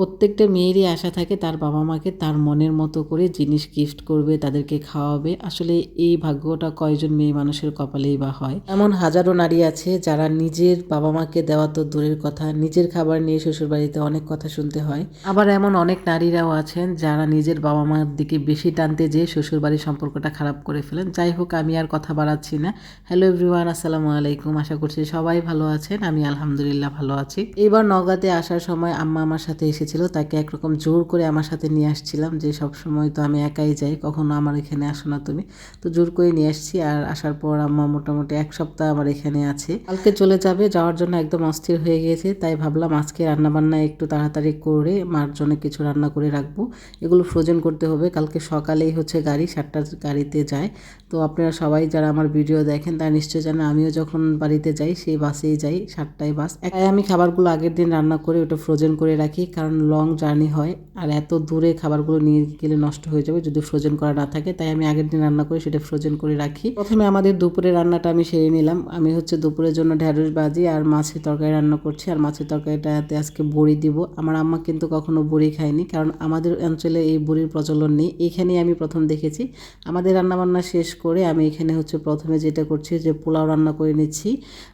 প্রত্যেকটা মেয়েরই আশা থাকে তার বাবা মাকে তার মনের মতো করে জিনিস গিফট করবে, তাদেরকে খাওয়াবে। আসলে এই ভাগ্যটা কয়জন মেয়ে মানুষের কপালেই বা হয়। এমন হাজারো নারী আছে যারা নিজের বাবা মাকে দেওয়া তো দূরের কথা, নিজের খাবার নিয়ে শ্বশুরবাড়িতে অনেক কথা শুনতে হয়। আবার এমন অনেক নারীরাও আছেন যারা নিজের বাবা মার দিকে বেশি টানতে যেয়ে শ্বশুরবাড়ির সম্পর্কটা খারাপ করে ফেলেন। যাই হোক, আমি আর কথা বাড়াচ্ছি না। হ্যালো এভরিওয়ান আসসালামু আলাইকুম। আশা করছি সবাই ভালো আছেন। আমি আলহামদুলিল্লাহ ভালো আছি। এবার নগাতে আসার সময় আম্মা আমার সাথে এসেছিল তাকে একরকম জোর করে আমার সাথে নিয়ে আসছিলাম যে, সব সময় তো আমি একাই যাই, কখনো আমার এখানে আসো না তুমি। তো জোর করে নিয়ে আসছি আর আসার পর আম্মা মোটামুটি এক সপ্তাহ আমার এখানে আছে। কালকে চলে যাবে, যাওয়ার জন্য একদম অস্থির হয়ে গিয়েছে তাই ভাবলাম আজকে রান্নাবান্না একটু তাড়াতাড়ি করে মার জন্য কিছু রান্না করে রাখব। এগুলো ফ্রোজেন করতে হবে, কালকে সকালেই হচ্ছে গাড়ি, সাতটার গাড়িতে যায়। তো আপনারা সবাই যারা আমার ভিডিও দেখেন, তারা নিশ্চয়ই জানেন আমিও যখন বাড়িতে যাই, সেই বাসেই যাই, সাতটায় বাস। তাই আমি খাবারগুলো আগের দিন রান্না করে ওটা ফ্রোজেন করে রাখি, কারণ লং জার্নি হয় আর এত দূরে খাবারগুলো নিয়ে গেলে নষ্ট হয়ে যাবে যদি ফ্রোজেন করা না থাকে, তাই আমি আগের দিন রান্না করে সেটা ফ্রোজেন করে রাখি। প্রথমে আমাদের দুপুরে রান্নাটা আমি সেরে নিলাম। আমি হচ্ছে দুপুরের জন্য ঢ্যাঁড়স বাজি আর মাছের তরকারি রান্না করছি। আর মাছের তরকারিটাতে আজকে বড়ি দিব। আমার আম্মা কিন্তু কখনো বড়ি খায়নি কারণ আমাদের অঞ্চলে এই বড়ির প্রচলন নেই। এখানেই আমি প্রথম দেখেছি। আমাদের রান্নাবান্না শেষ করে আমি এখানে হচ্ছে প্রথমে যেটা করছি যে পোলাও রান্না করে নিচ্ছি।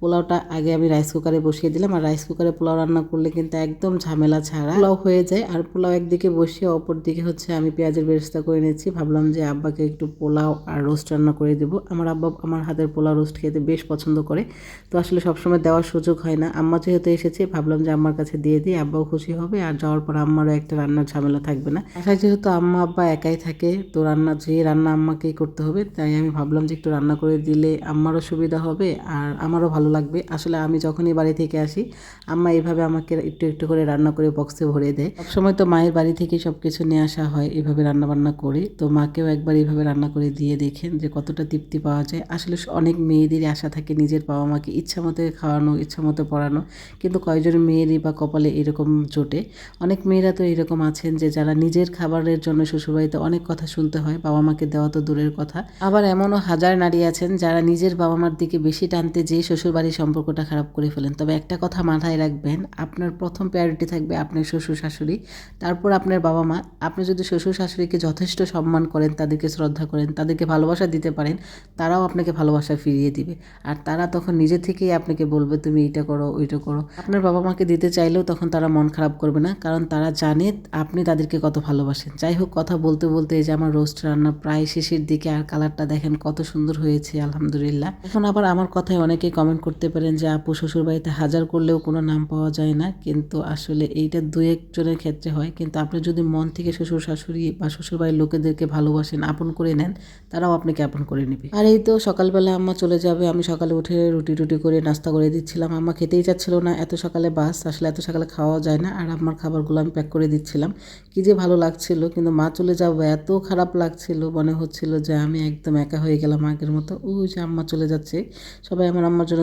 পোলাওটা আগে আমি রাইস কুকারে বসিয়ে দিলাম। আর রাইস কুকারে পোলাও রান্না করলে কিন্তু একদম ঝামেলা ছাড়া পোলাও হয়ে যায়। আর পোলাও একদিকে বসিয়ে অপর দিকে হচ্ছে আমি পেঁয়াজের ব্যবস্থা করে নিচ্ছি। ভাবলাম যে আব্বাকে একটু পোলাও আর রোস্ট রান্না করে দেবো। আমার আব্বা আমার হাতের পোলাও রোস্ট খেতে বেশ পছন্দ করে। তো আসলে সবসময় দেওয়ার সুযোগ হয় না। আম্মা যেহেতু এসেছে, ভাবলাম যে আম্মার কাছে দিয়ে দিই, আব্বাও খুশি হবে। আর যাওয়ার পর আম্মারও একটা রান্নার ঝামেলা থাকবে না। আশায় যেহেতু আম্মা, আব্বা একাই থাকে, তো রান্না যে রান্না আম্মাকেই করতে হবে। তাই আমি ভাবলাম যে একটু রান্না করে দিলে আম্মারও সুবিধা হবে, আর আমারও ভালো লাগবে। আসলে আমি যখনই বাড়ি থেকে আসি, আম্মা এভাবে আমাকে একটু একটু করে রান্না করে বক্সে ভরে দেয়। সবসময় তো মায়ের বাড়ি থেকে সব কিছু নিয়ে আসা হয়, এভাবে রান্না বান্না করে। তো মাকেও একবার এভাবে রান্না করে দিয়ে দেখেন যে কতটা তৃপ্তি পাওয়া যায়। আসলে অনেক মেয়েদেরই আশা থাকে নিজের বাবা মাকে ইচ্ছা মতো খাওয়ানো, ইচ্ছা মতো পড়ানো। কিন্তু কয়জন মেয়েরই বা কপালে এরকম জোটে। অনেক মেয়েরা তো এরকম আছেন যে যারা নিজের খাবারের জন্য শ্বশুরবাড়িতে অনেক কথা শুনতে হয় বাবা মাকে দেওয়া তো দূরের কথা। আবার এমনও হাজার নারী আছেন যারা নিজের বাবা মার দিকে বেশি টানতে যেয়ে শ্বশুরবাড়ির সম্পর্কটা খারাপ করে ফেলেন। তবে একটা কথা মাথায় রাখবেন, আপনার প্রথম প্রায়োরিটি থাকবে আপনার শ্বশুর শাশুড়ি, তারপর আপনার বাবা মা। আপনি যদি শ্বশুর শাশুড়িকে যথেষ্ট সম্মান করেন, তাদেরকে শ্রদ্ধা করেন, তাদেরকে ভালোবাসা দিতে পারেন, তারাও আপনাকে ভালোবাসা ফিরিয়ে দিবে। আর তারা তখন নিজে থেকেই আপনাকে বলবে, তুমি এইটা করো, ওইটা করো। আপনার বাবা মাকে দিতে চাইলেও তখন তারা মন খারাপ করবে না, কারণ তারা জানে আপনি তাদেরকে কত ভালোবাসেন। যাই হোক, কথা বলতে বলতে এই যে আমার রোস্ট রান্না প্রায় শেষের দিকে আর কালারটা দেখেন কত সুন্দর হয়েছে, আলহামদুলিল্লাহ। এখন আবার আমার কথায় অনেকেই কমেন্ট করতে পারেন যে, আপু শ্বশুর বাড়িতে হাজার করলেও কোনো নাম পাওয়া যায় না। কিন্তু আসলে এইটা দু একজনের ক্ষেত্রে হয়। কিন্তু আপনি যদি মন থেকে শ্বশুর, শাশুড়ি বা শ্বশুর বাড়ির লোকেদেরকে ভালোবাসেন, আপন করে নেন, তারাও আপনাকে আপন করে নেবে। আর এই তো সকালবেলা আম্মা চলে যাবে, আমি সকালে উঠে রুটি টুটি করে নাস্তা করে দিচ্ছিলাম। আম্মা খেতেই চাচ্ছিল না, এত সকালে বাস, আসলে এত সকালে খাওয়া যায় না। আর আমার খাবারগুলো আমি প্যাক করে দিচ্ছিলাম। কি যে ভালো লাগছিল, কিন্তু মা চলে যাব এত খারাপ লাগছিল, মনে হচ্ছিল যে, আমি একদম একা হয়ে গেলাম আগের মতো। ওই যে আম্মা চলে যাচ্ছে। সবাই আমার আম্মার জন্য